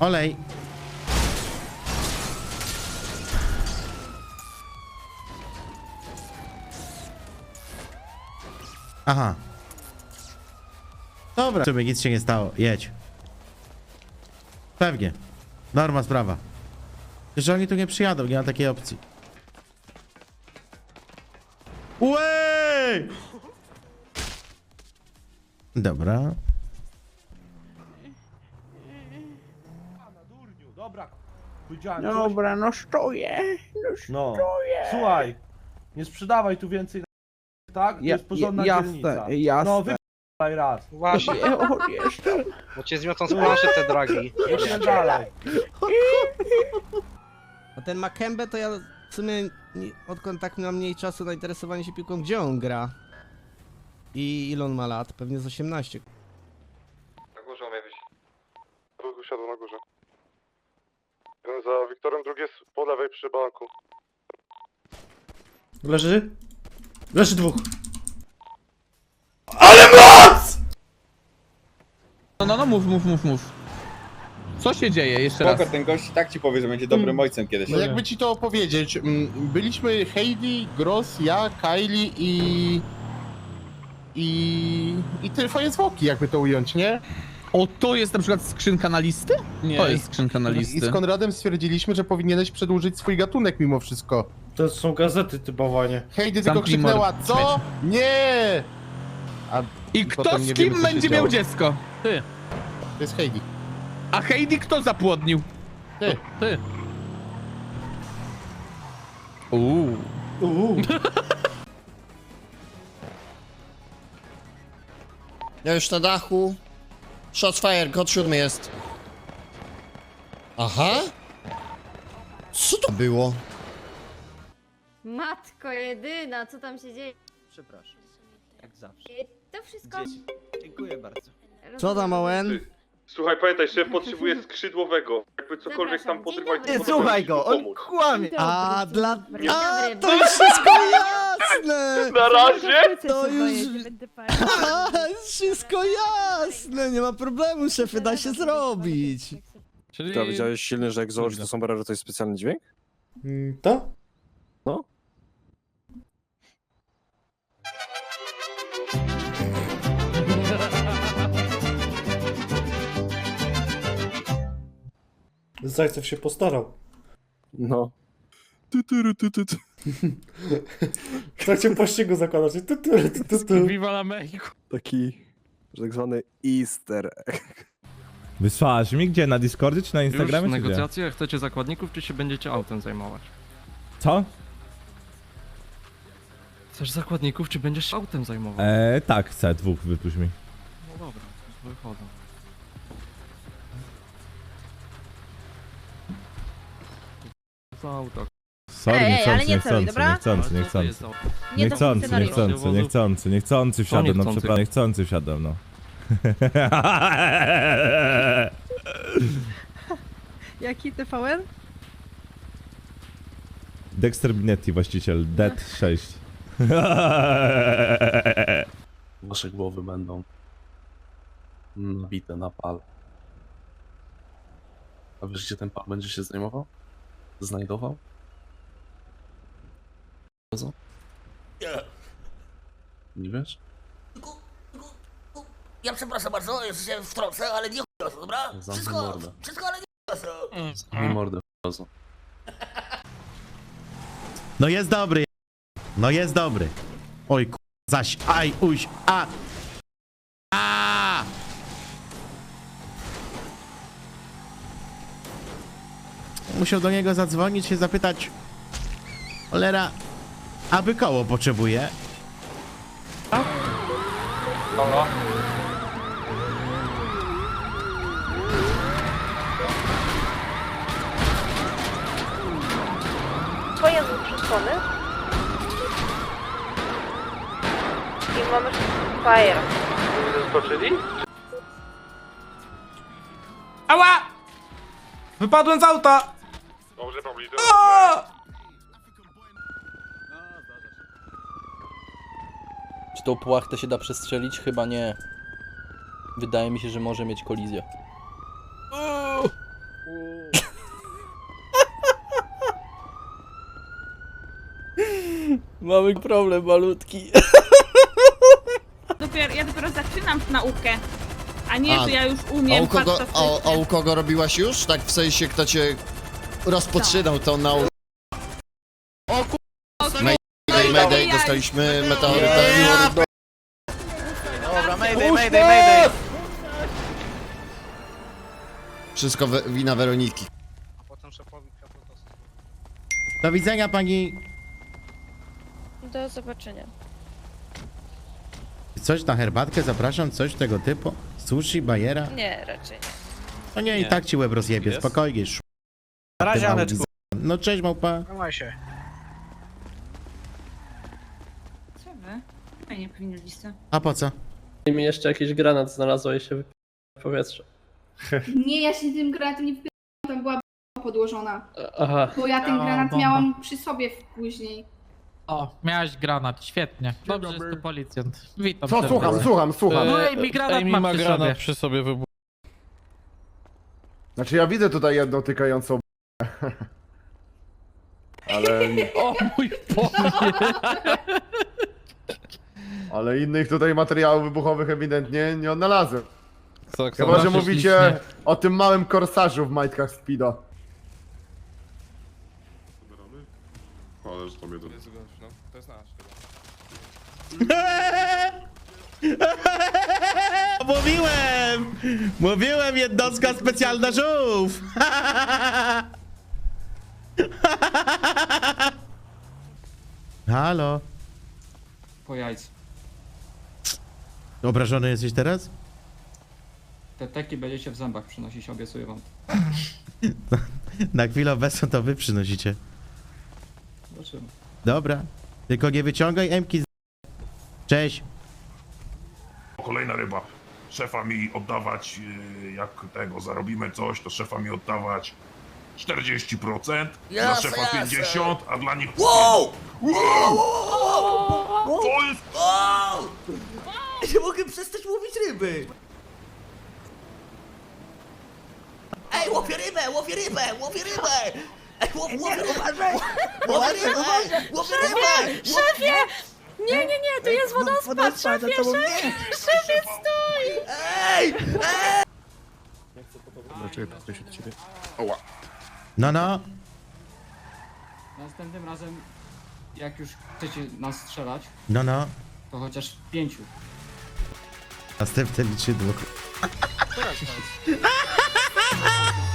Olej. Aha. Dobra, żeby nic się nie stało. Jedź. Pewnie. Norma sprawa. Że oni tu nie przyjadą, nie ma takiej opcji. Łej! Dobra. Dobra. Powiedziałem coś. Dobra, no stoję. No. Słuchaj, nie sprzedawaj tu więcej na... tak? To Ja- jest porządna jasne, dzielnica. jasne. No, wypalaj raz. Właśnie, Nie, o, jestem. bo cię zmiotą z planszy te dragi. Jeszcze dalej. A ten Makembe to ja w sumie nie, odkąd tak mam mniej czasu na interesowanie się piłką, gdzie on gra? I ile on ma lat? Pewnie z 18. Na górze umie być. Drugi usiadł na górze. Jeden za Wiktorem, drugi jest po lewej przy banku. Leży? Leży dwóch. No, no, no, mów, mów, mów, mów. Co się dzieje jeszcze raz? Spoko, ten gość i tak ci powie, że będzie dobrym ojcem kiedyś. No jakby ci to opowiedzieć, mm, byliśmy Heidi, Gross, ja, Kylie i... I... I twoje zwłoki, jakby to ująć, nie? O, to jest na przykład skrzynka na listy? Nie. To jest skrzynka na I listy. z Konradem stwierdziliśmy, że powinieneś przedłużyć swój gatunek mimo wszystko. To są gazety typowanie. Heidi tylko Zamknij krzyknęła, co? Nie! A I kto potem z kim wiemy, co się będzie działo. miał dziecko? Ty. To jest Heidi. A Heidi kto zapłodnił? Ty. Ty. Uuu. Uuu. Ja już na dachu. Shots fire, kod siódmy jest. Aha? Co to było? Matko jedyna, co tam się dzieje? Przepraszam, jak zawsze. To wszystko... Dziękuję bardzo. Co tam, Owen? Słuchaj, pamiętaj, szef potrzebuje skrzydłowego. Jakby cokolwiek tam Zapraszam, podrywać, dzień to Słuchaj ci go, on pomóc. kłamie. A, dla... Dobry, A, to wszystko jasne! Na razie! To już... A, wszystko jasne! Nie ma problemu, szefie, da się zrobić. Czyli... To widziałeś silny, że jak założysz to sombrero, to jest specjalny dźwięk? To? No. Zajcew się postarał. No. Tu, tu, tu, tu, tu. W trakcie pościgu zakładać. Tu, tu, tu, tu, tu. Viva la Mexico. Taki, że tak zwany easter egg. Wysłałaś mi gdzie? Na Discordzie czy na Instagramie? Już czy gdzie? negocjacje, chcecie zakładników, czy się będziecie autem zajmować? Co? Chcesz zakładników, czy będziesz się autem zajmował? Eee, tak, chcę, dwóch wypuść mi. No dobra, wychodzą. Co auto? Sorry, Ej, ej, ale niechcący, nie celuj, niechcący, dobra? niechcący, niechcący. Nie to Niechcący, funkcjonariusz. niechcący, niechcący, niechcący wsiadłem, no niechcący? przepraszam, niechcący wsiadłem, no. Jaki TVN? Dexter Binetti, właściciel, Dead 6. Wasze głowy będą nabite na pal. A wiesz, gdzie ten pal będzie się zajmował? Znajdował? Co? Nie wiesz? Ja przepraszam bardzo, jeszcze się wtrącę, ale nie ch**a, dobra? Zamknij mordę. wszystko, ale nie Zamknij mordę, f***ozo. No jest dobry. No jest dobry. Oj, ku... zaś, aj, uś, a. A! Musiał do niego zadzwonić, się zapytać. Cholera, aby koło potrzebuje. Twoje złuczone. I mamy fire. Zaskoczyli? Ała! Wypadłem z auta! Dobrze, Pablito. Czy tą płachtę się da przestrzelić? Chyba nie. Wydaje mi się, że może mieć kolizję. Mamy problem malutki. Dopiero, ja dopiero zaczynam naukę. A nie, A, że ja już A umiem u, kogo, a, a u kogo robiłaś już? Tak w sensie, kto cię rozpoczynał tą naukę? Mayday, mayday, dostaliśmy meteorytę. Dobra, Mayday, mayday, mayday! Wszystko we, wina Weroniki. Do widzenia pani. Do zobaczenia. Coś na herbatkę zapraszam, coś tego typu? Sushi, bajera? Nie, raczej nie. No nie, i tak ci łeb rozjebie, spokojnie. sz- Na razie, Aneczku. No cześć małpa. Trzymaj się. Co wy? Fajnie listę. A po co? mi jeszcze jakiś granat znalazłeś się w powietrze. Nie, ja się tym granatem nie wpierałam, tam była podłożona. Aha. Bo ja ten granat miałam przy sobie później. O, miałeś granat, świetnie. Dobrze, jest tu policjant. Witam. Co, serdecznie. słucham, słucham, słucham. No i granat ma, przy sobie. przy sobie wybuch. Znaczy ja widzę tutaj jedną tykającą Ale, O mój Boże! Ale innych tutaj materiałów wybuchowych ewidentnie nie odnalazłem. Tak, Chyba, że mówicie o tym małym korsarzu w majtkach Speedo. Ależ to mnie to... To jest nasz. Mówiłem! Mówiłem, jednostka specjalna żółw! Halo? Po jajcu. Obrażony jesteś teraz? Te teki będziecie w zębach przynosić, obiecuję wam. Na chwilę obecną to wy przynosicie. Zobaczymy. Dobra. Tylko nie wyciągaj Emki z... Cześć. Kolejna ryba. Szefa mi oddawać, yy, jak tego zarobimy coś, to szefa mi oddawać 40%, dla Jasne, szefa jasne. 50%, a dla nich... Wow! To jest... Nie mogę przestać łowić ryby! Ej, łowię rybę, łowię rybę, łowię rybę! Ej, łowię rybę! Łowię rybę! Łowię rybę! Szefie! Nie, nie, nie, to jest wodospad, szefie, szefie, szefie, stój! Ej! No, no. Następnym razem, jak już chcecie nas strzelać, No, no. to chociaż pięciu. Następne liczydło. Która jest?